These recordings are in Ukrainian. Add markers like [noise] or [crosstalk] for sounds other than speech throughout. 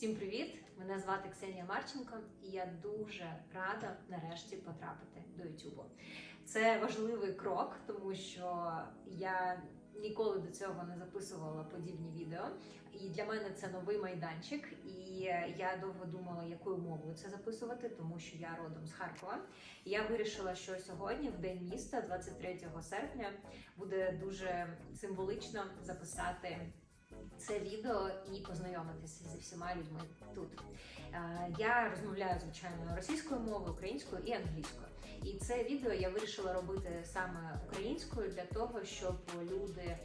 Всім привіт! Мене звати Ксенія Марченко, і я дуже рада нарешті потрапити до Ютубу. Це важливий крок, тому що я ніколи до цього не записувала подібні відео. І для мене це новий майданчик. І я довго думала, якою мовою це записувати, тому що я родом з Харкова. І я вирішила, що сьогодні, в день міста, 23 серпня, буде дуже символічно записати це відео і познайомитися зі всіма людьми тут. Е, Я розмовляю звичайно російською мовою, українською і англійською. І це відео я вирішила робити саме українською для того, щоб люди,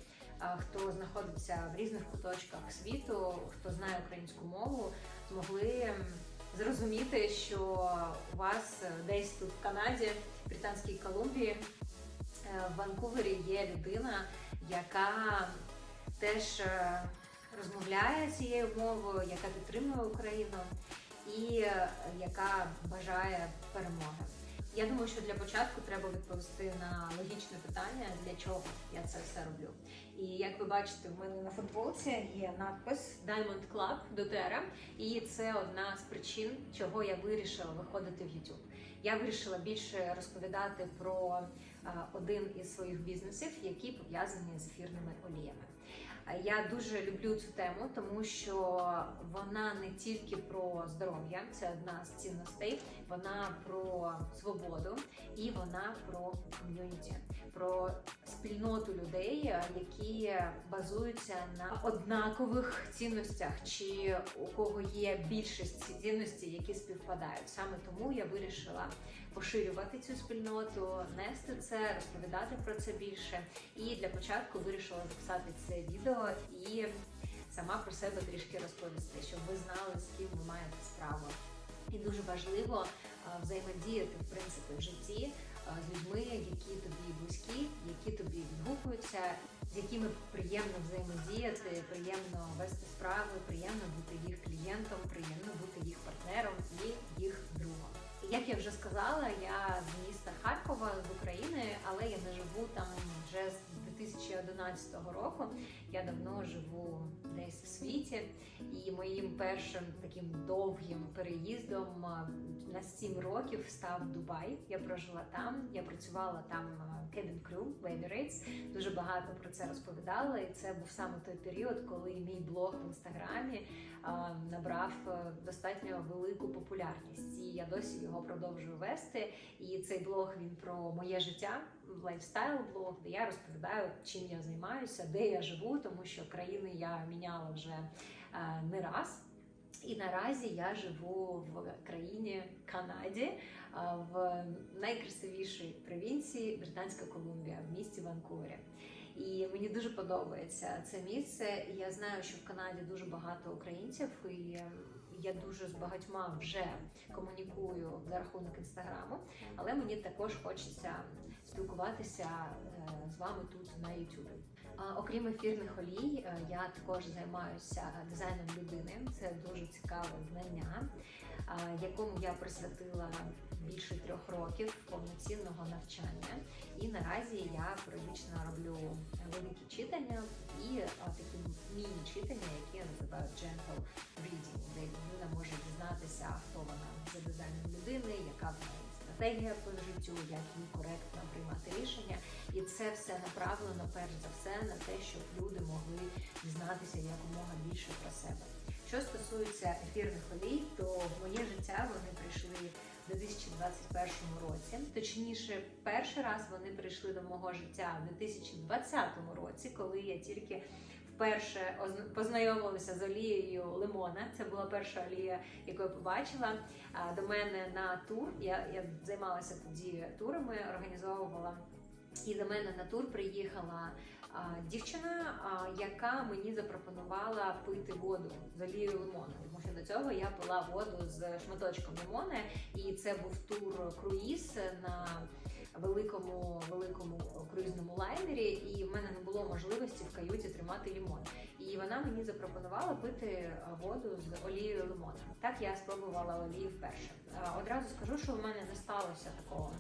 е, хто знаходиться в різних куточках світу, хто знає українську мову, змогли зрозуміти, що у вас десь тут в Канаді, в Британській Колумбії, е, в Ванкувері є людина, яка теж розмовляє цією мовою, яка підтримує Україну і е, яка бажає перемоги. Я думаю, що для початку треба відповісти на логічне питання, для чого я це все роблю. І як ви бачите, в мене на футболці є надпис Diamond Club Дотера, і це одна з причин, чого я вирішила виходити в YouTube. Я вирішила більше розповідати про е, один із своїх бізнесів, які пов'язані з ефірними оліями. Я дуже люблю цю тему, тому що вона не тільки про здоров'я, це одна з цінностей, вона про свободу і вона про ком'юніті, про спільноту людей, які базуються на однакових цінностях, чи у кого є більшість цінностей, які співпадають. Саме тому я вирішила поширювати цю спільноту, нести це, розповідати про це більше. І для початку вирішила записати це відео і сама про себе трішки розповісти, щоб ви знали, з ким ви маєте справу. І дуже важливо взаємодіяти в принципі в житті з людьми, які тобі близькі, які тобі відгукуються, з якими приємно взаємодіяти, приємно вести справи, приємно бути їх клієнтом, приємно бути їх партнером і їх другом. Як я вже сказала, я з міста Харкова з України, але я не живу там вже з 2011 року. Я давно живу десь в світі, і моїм першим таким довгим переїздом на 7 років став Дубай. Я прожила там, я працювала там cabin crew в Emirates. Дуже багато про це розповідала, і це був саме той період, коли мій блог в інстаграмі набрав достатньо велику популярність. І я досі його продовжую вести. І цей блог він про моє життя, лайфстайл блог, де я розповідаю, чим я займаюся, де я живу, тому що країни я міняла вже е, не раз. І наразі я живу в країні Канаді, в найкрасивішій провінції Британська Колумбія, в місті Ванкувері. І мені дуже подобається це місце. Я знаю, що в Канаді дуже багато українців, і е, я дуже з багатьма вже комунікую за рахунок інстаграму, але мені також хочеться спілкуватися е, з вами тут на YouTube. Окрім ефірних олій, е, я також займаюся дизайном людини. Це дуже цікаве знання, якому я присвятила більше трьох років повноцінного навчання. І наразі я періодично роблю великі читання і такі міні-читання, які я називаю gentle reading, де людина може дізнатися, хто вона за дизайном людини, яка в неї стратегія по життю, як їй коректно приймати рішення. І це все направлено перш за все на те, щоб люди могли дізнатися якомога більше про себе. Що стосується ефірних олій, то в моє життя вони прийшли в 2021 році. Точніше, перший раз вони прийшли до мого життя в 2020 році, коли я тільки вперше познайомилася з олією лимона. Це була перша олія, яку я побачила. До мене на тур. Я, я займалася тоді турами, організовувала. І до мене на тур приїхала а, дівчина, а, яка мені запропонувала пити воду з олією лимону. Тому що до цього я пила воду з шматочком лимона, і це був тур круїз на великому великому круїзному лайнері, можливості в каюті тримати лімон. І вона мені запропонувала пити е, воду з олією лимона. Так я спробувала олію вперше. Е, Одразу скажу, що в мене не сталося такого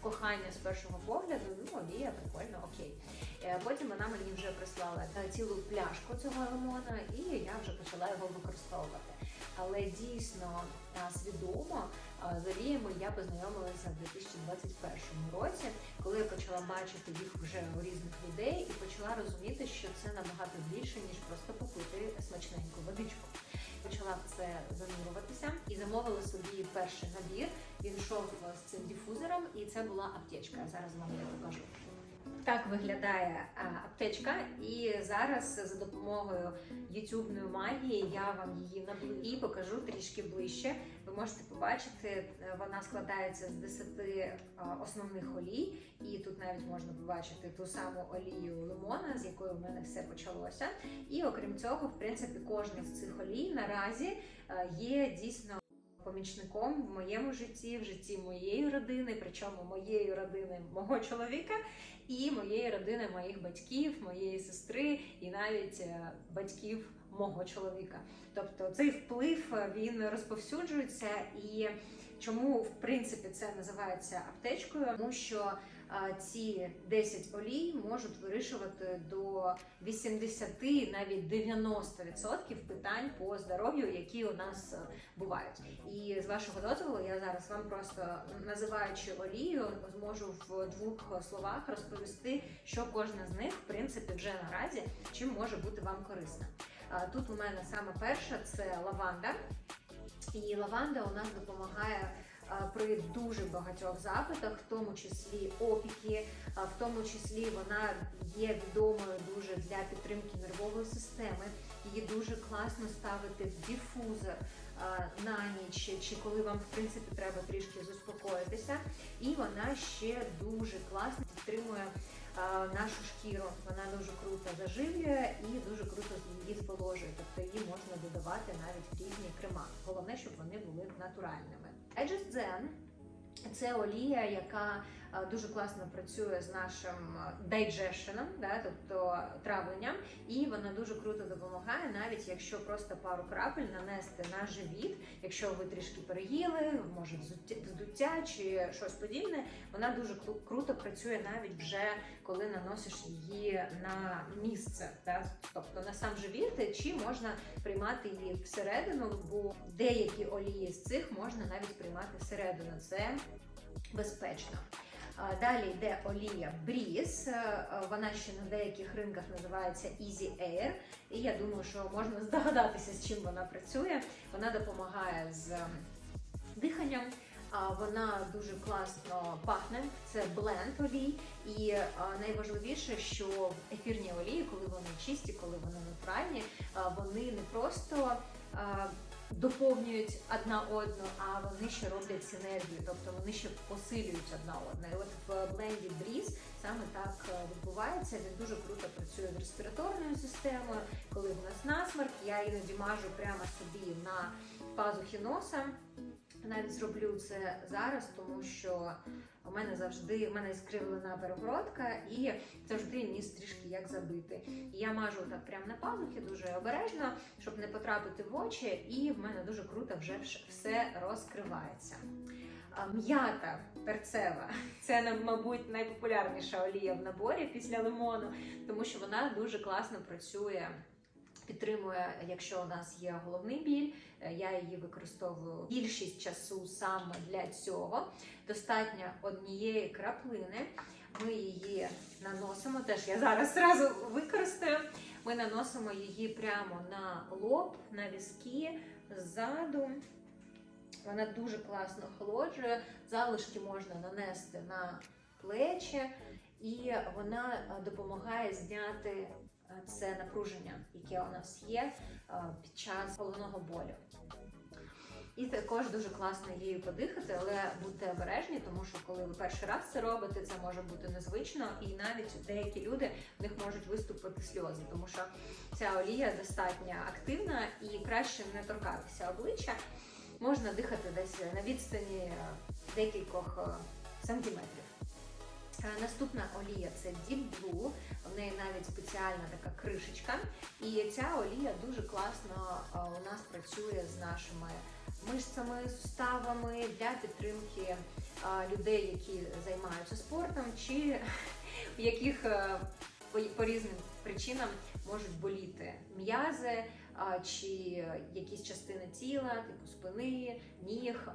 кохання з першого погляду. Ну, олія прикольно, окей. Е, Потім вона мені вже прислала цілу пляшку цього лимона, і я вже почала його використовувати. Але дійсно свідомо з оліями я познайомилася в 2021 році, коли я почала бачити їх вже у різних людей і почала розуміти, що це набагато більше ніж просто попити смачненьку водичку. Почала це занурюватися і замовила собі перший набір. Він йшов з цим дифузором, і це була аптечка. Зараз вам я покажу. Так виглядає аптечка, і зараз за допомогою ютубної магії я вам її наближу і покажу трішки ближче. Ви можете побачити, е, вона складається з 10 основних олій, і тут навіть можна побачити ту саму олію лимона, з якої в мене все почалося. І окрім цього, в принципі, кожна з цих олій наразі е, є дійсно. Помічником в моєму житті, в житті моєї родини, причому моєї родини мого чоловіка і моєї родини моїх батьків, моєї сестри і навіть е, батьків мого чоловіка. Тобто цей вплив е, він розповсюджується і. Чому в принципі це називається аптечкою? Тому що а, ці 10 олій можуть вирішувати до 80, навіть 90% питань по здоров'ю, які у нас е, бувають. І з вашого дозволу я зараз вам просто називаючи олію, зможу в двох словах розповісти, що кожна з них в принципі вже наразі чим може бути вам корисна. Тут у мене саме перша це лаванда. І лаванда у нас допомагає при дуже багатьох запитах, в тому числі опіки, в тому числі вона є відомою дуже для підтримки нервової системи. Її дуже класно ставити в дифузор на ніч, чи коли вам в принципі треба трішки заспокоїтися. І вона ще дуже класно підтримує нашу шкіру. Вона дуже круто заживлює і дуже круто її зволожує. Тобто її можна додавати навіть в різні крема. Головне, щоб вони були натуральними. Digest Zen – це олія, яка дуже класно працює з нашим дайджешеном, да, тобто травленням, і вона дуже круто допомагає, навіть якщо просто пару крапель нанести на живіт, якщо ви трішки переїли, може вздуття чи щось подібне, вона дуже круто працює навіть вже коли наносиш її на місце, да, тобто на сам живіт, чи можна приймати її всередину, бо деякі олії з цих можна навіть приймати всередину. Це безпечно. Далі йде олія Бріз. Е, Вона ще на деяких ринках називається Easy Air. І я думаю, що можна здогадатися, з чим вона працює. Вона допомагає з диханням. Вона дуже класно пахне. Це бленд олій. І найважливіше, що ефірні олії, коли вони чисті, коли вони натуральні, вони не просто. Доповнюють одна одну, а вони ще роблять синергію, тобто вони ще посилюють одна одну. І от в бленді Бріз саме так е, відбувається. Він дуже круто працює з респіраторною системою. Коли в нас насморк, я іноді мажу прямо собі на пазухи носа. Навіть зроблю це зараз, тому що у мене завжди у мене скривлена перегородка і завжди ніс трішки як забити. І я мажу так прямо на пазухи дуже обережно, щоб не потрапити в очі, і в мене дуже круто вже все розкривається. М'ята перцева це мабуть, найпопулярніша олія в наборі після лимону, тому що вона дуже класно працює. Підтримує, якщо у нас є головний біль, е, я її використовую більшість часу саме для цього. Достатньо однієї краплини. Ми її наносимо. Теж я зараз зразу використаю. Ми наносимо її прямо на лоб, на візки, ззаду. Вона дуже класно охолоджує. Залишки можна нанести на плечі, і вона е, допомагає зняти це напруження, яке у нас є е, під час головного болю. І також дуже класно її подихати, але будьте обережні, тому що коли ви перший раз це робите, це може бути незвично, і навіть деякі люди в них можуть виступити сльози, тому що ця олія достатньо активна і краще не торкатися обличчя. Можна дихати десь на відстані е, декількох е, сантиметрів. Е, Наступна олія це Deep Blue. В неї навіть спеціальна така кришечка. І ця олія дуже класно е, у нас працює з нашими мишцями, суставами для підтримки е, людей, які займаються спортом, чи [laughs] в яких по, різним причинам можуть боліти м'язи чи якісь частини тіла, типу спини, ніг.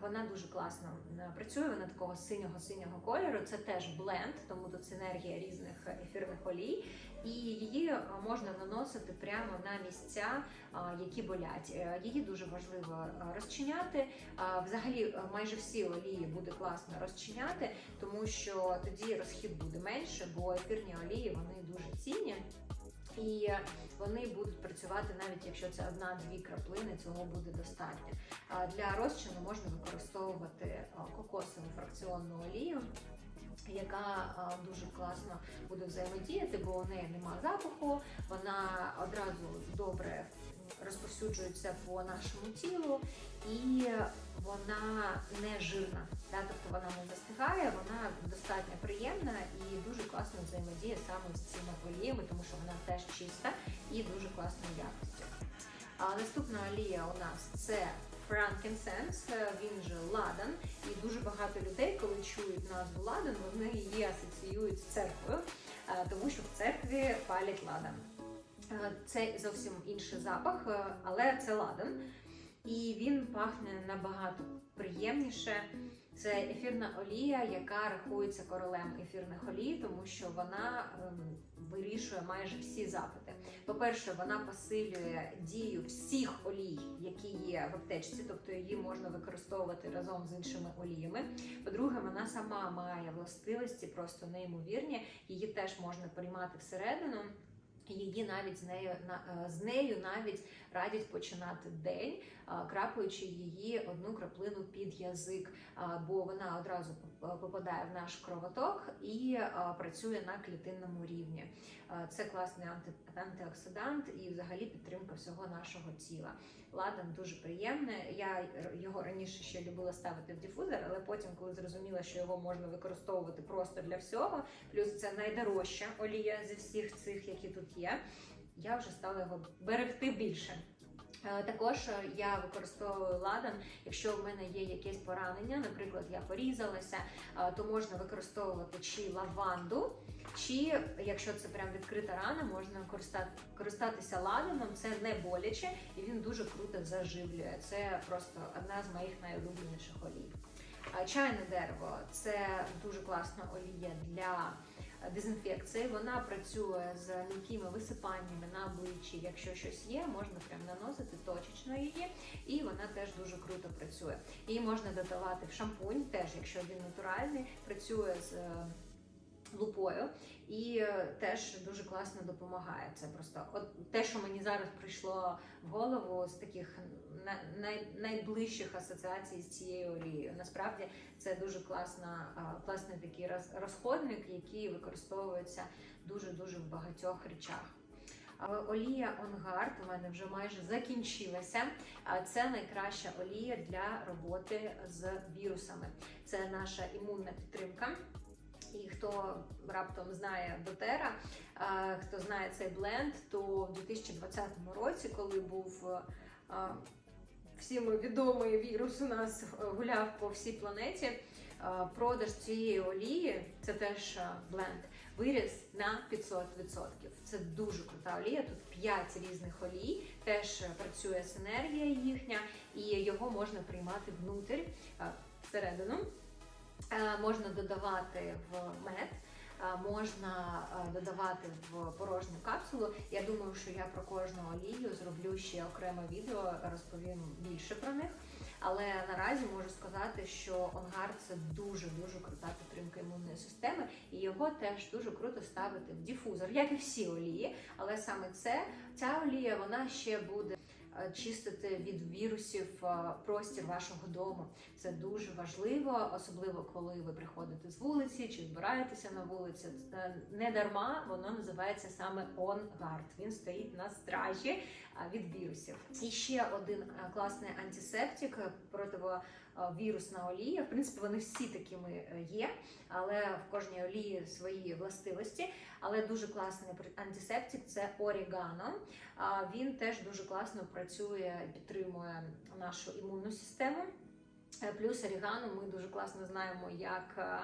Вона дуже класно працює. Вона такого синього синього кольору. Це теж бленд, тому тут синергія різних ефірних олій. І її можна наносити прямо на місця, які болять. Е, Її дуже важливо розчиняти. Взагалі, е, майже всі олії буде класно розчиняти, тому що тоді розхід буде менше, бо ефірні олії вони дуже цінні. І вони будуть працювати навіть якщо це одна-дві краплини, цього буде достатньо. Для розчину можна використовувати кокосову фракціонну олію, яка дуже класно буде взаємодіяти, бо у неї нема запаху, вона одразу добре розповсюджується по нашому тілу і вона не жирна. Да? Тобто вона не застигає, вона достатньо приємна і дуже класно взаємодіє саме з цими оліями, тому що вона теж чиста і дуже класної якості. А наступна олія у нас це Frankincense, е, він же ладан. І дуже багато людей, коли чують назву ладан, вони її асоціюють з церквою, е, тому що в церкві палять ладан. Е, Це зовсім інший запах, але це ладан. І він пахне набагато приємніше. Це ефірна олія, яка рахується королем ефірних олій, тому що вона ем, вирішує майже всі запити. По-перше, вона посилює дію всіх олій, які є в аптечці, тобто її можна використовувати разом з іншими оліями. По-друге, вона сама має властивості просто неймовірні. Її теж можна приймати всередину. Її навіть з нею е, з нею навіть радять починати день, крапаючи її одну краплину під язик, бо вона одразу попадає в наш кровоток і працює на клітинному рівні. Це класний анти- антиоксидант і взагалі підтримка всього нашого тіла. Ладан дуже приємне. Я його раніше ще любила ставити в дифузор, але потім, коли зрозуміла, що його можна використовувати просто для всього, плюс це найдорожча олія зі всіх цих, які тут є. Я вже стала його берегти більше. Е, Також е, я використовую ладан, якщо в мене є якесь поранення, наприклад, я порізалася, е, то можна використовувати чи лаванду, чи якщо це прям відкрита рана, можна користатися ладаном. Це не боляче і він дуже круто заживлює. Це просто одна з моїх найулюбленіших олій. Чайне дерево це дуже класна олія для дезінфекції. Вона працює з м'якими висипаннями на обличчі. Якщо щось є, можна прям наносити точечно її, і вона теж дуже круто працює. Її можна додавати в шампунь, теж якщо він натуральний, працює з е, лупою і е, теж дуже класно допомагає. Це просто от те, що мені зараз прийшло в голову з таких на- най, найближчих асоціацій з цією олією. Насправді це дуже класна, класний такий роз- розходник, який використовується дуже дуже в багатьох речах. Олія Онгард у мене вже майже закінчилася. Це найкраща олія для роботи з вірусами. Це наша імунна підтримка. І хто раптом знає Дотера, а, хто знає цей бленд, то в 2020 році, коли був всім відомий вірус, у нас гуляв по всій планеті. Продаж цієї олії, це теж бленд, виріс на 500%. Це дуже крута олія. Тут 5 різних олій, теж працює синергія їхня, і його можна приймати внутрь е, всередину. Е, Можна додавати в мед, е, можна е, додавати в порожню капсулу. Я думаю, що я про кожну олію зроблю ще окреме відео, розповім більше про них. Але наразі можу сказати, що Онгар це дуже дуже крута підтримка імунної системи, і його теж дуже круто ставити в дифузор, як і всі олії. Але саме це ця олія вона ще буде чистити від вірусів е, простір вашого дому. Це дуже важливо, особливо коли ви приходите з вулиці чи збираєтеся на вулиці. Не дарма воно називається саме On Guard. Він стоїть на стражі від вірусів. І ще один е, класний антисептик, е, вірусна олія. В принципі, вони всі такими е, є, але в кожній олії свої властивості. Але дуже класний антисептик це орігано. Він теж дуже класно працює, підтримує нашу імунну систему. Е, Плюс орігано ми дуже класно знаємо, як, е,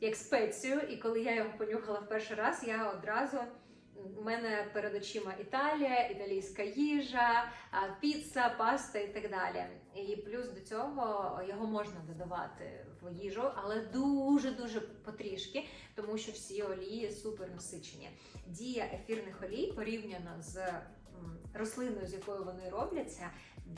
як спецію. І коли я його понюхала в перший раз, я одразу. У мене перед очима Італія, італійська їжа, піца, паста і так далі. І плюс до цього його можна додавати в їжу, але дуже дуже потрішки, тому що всі олії супер насичені. Дія ефірних олій порівняно з рослиною, з якою вони робляться,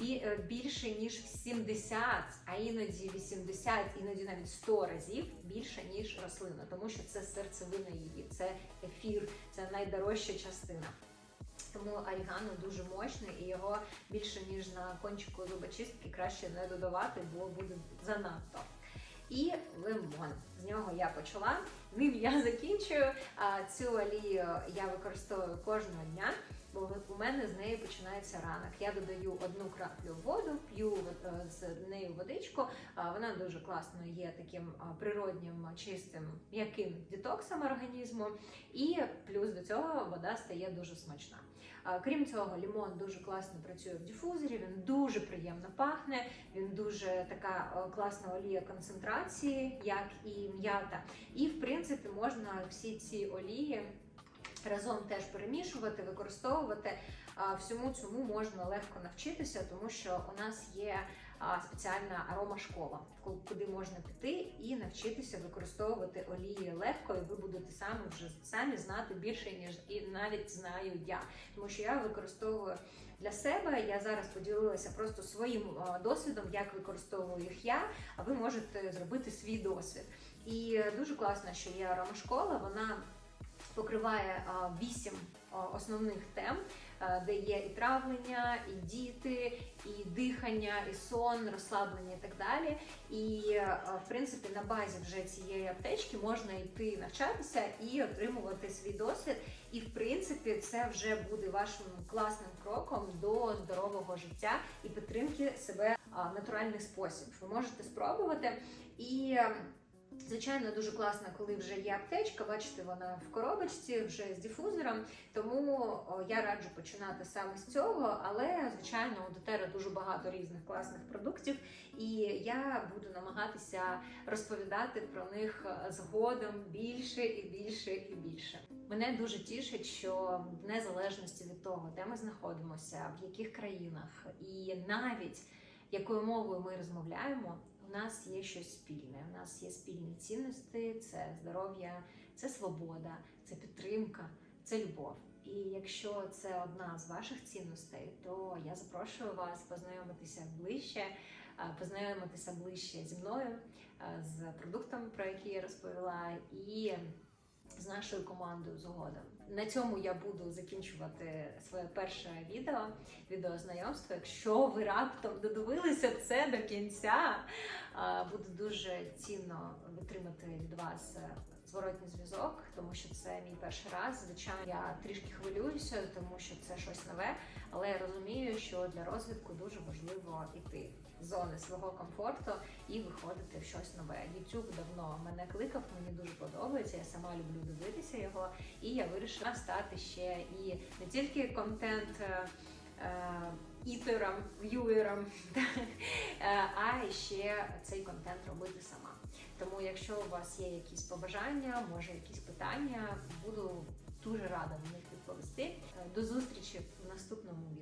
е, більше ніж в 70, а іноді 80, іноді навіть 100 разів більше ніж рослина, тому що це серцевина її, це ефір, це найдорожча частина. Тому орігано дуже мощний і його більше ніж на кончику зубочистки краще не додавати, бо буде занадто. І лимон. З нього я почала. Ним я закінчую. Цю олію я використовую кожного дня, бо у мене з неї починається ранок. Я додаю одну краплю воду, п'ю е, з нею водичку. Вона дуже класно є таким природнім, чистим, м'яким детоксом організму. І плюс до цього вода стає дуже смачна. Крім цього, лімон дуже класно працює в дифузорі, він дуже приємно пахне, він дуже така е, класна олія концентрації, як і м'ята. І в принципі можна всі ці олії разом теж перемішувати, використовувати. Всьому цьому можна легко навчитися, тому що у нас є спеціальна аромашкола, ку- куди можна піти і навчитися використовувати олії легко, і ви будете самі вже самі знати більше, ніж і навіть знаю я. Тому що я використовую для себе. Я зараз поділилася просто своїм досвідом, як використовую їх я, а ви можете зробити свій досвід. І е, дуже класно, що є аромашкола, вона покриває вісім основних тем, де є і травлення, і діти, і дихання, і сон, розслаблення і так далі. І в принципі на базі вже цієї аптечки можна йти навчатися і отримувати свій досвід. І в принципі це вже буде вашим класним кроком до здорового життя і підтримки себе в натуральний спосіб. Ви можете спробувати і. Звичайно, дуже класно, коли вже є аптечка. Бачите, вона в коробочці вже з дифузором. Тому я раджу починати саме з цього. Але звичайно, у Дотера дуже багато різних класних продуктів, і я буду намагатися розповідати про них е, згодом більше і більше і більше. Мене дуже тішить, що в незалежності від того, де ми знаходимося, в яких країнах, і навіть якою мовою ми розмовляємо. Нас є щось спільне. У нас є спільні цінності, це здоров'я, це свобода, це підтримка, це любов. І якщо це одна з ваших цінностей, то я запрошую вас познайомитися ближче, познайомитися ближче зі мною, з продуктом, про який я розповіла, і з нашою командою згодом. На цьому я буду закінчувати своє перше відео, відеознайомство. Якщо ви раптом додивилися це до кінця, буде дуже цінно витримати від вас зворотній зв'язок, тому що це мій перший раз. Звичайно, я трішки хвилююся, тому що це щось нове, але я розумію, що для розвитку дуже важливо йти з зони свого комфорту і виходити в щось нове. YouTube давно мене кликав, мені дуже подобається. Я сама люблю дивитися його, і я вирішила стати ще і не тільки контент. е, е, Ітером, в'юером, [laughs] е, а ще цей контент робити сама. Тому, якщо у вас є якісь побажання, може якісь питання, буду дуже рада на них відповісти. Е, До зустрічі в наступному відео.